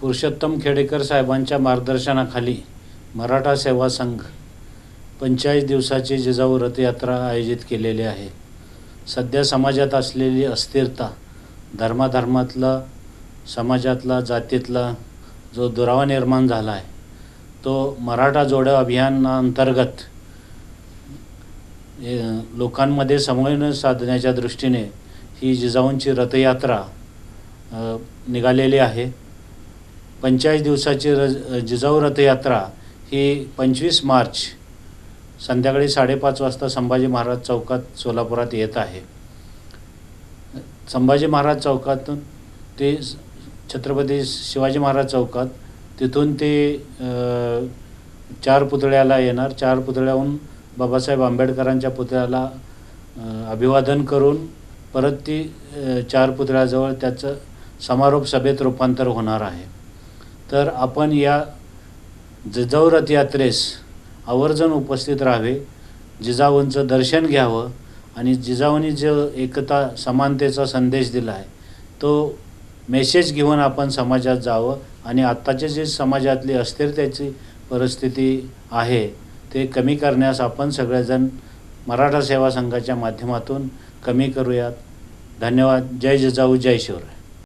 पुरुषोत्तम खेडेकर साहेबांच्या मार्गदर्शनाखाली मराठा सेवा संघ पंचेचाळीस दिवसाची जिजाऊ रथयात्रा आयोजित केलेली आहे. सध्या समाजात असलेली अस्थिरता धर्माधर्मातला समाजातला जातीतला जो दुरावा निर्माण झाला आहे तो मराठा जोडं अभियानाअंतर्गत लोकांमध्ये समन्वय साधण्याच्या दृष्टीने ही जिजाऊंची रथयात्रा निघालेली आहे. पंचेचाळीस दिवसाची र जिजाऊ रथयात्रा ही पंचवीस मार्च संध्याकाळी साडेपाच वाजता संभाजी महाराज चौकात सोलापुरात येत आहे. संभाजी महाराज चौकातून ते छत्रपती शिवाजी महाराज चौकात तिथून ते चार पुतळ्याला येणार. चार पुतळ्याहून बाबासाहेब आंबेडकरांच्या पुतळ्याला अभिवादन करून परत ती चार पुतळ्याजवळ त्याचं समारोप सभेत रूपांतर होणार आहे. तर आपण या जिजाऊ रथयात्रेस आवर्जून उपस्थित राहावे जिजाऊंचं दर्शन घ्यावं आणि जिजाऊंनी जो एकता समानतेचा संदेश दिला आहे तो मेसेज घेऊन आपण समाजात जावं आणि आत्ताचे जे समाजातली अस्थिरतेची परिस्थिती आहे ते कमी करण्यास आपण सगळेजण मराठा सेवा संघाच्या माध्यमातून कमी करूयात. धन्यवाद. जय जिजाऊ जय शिवराय.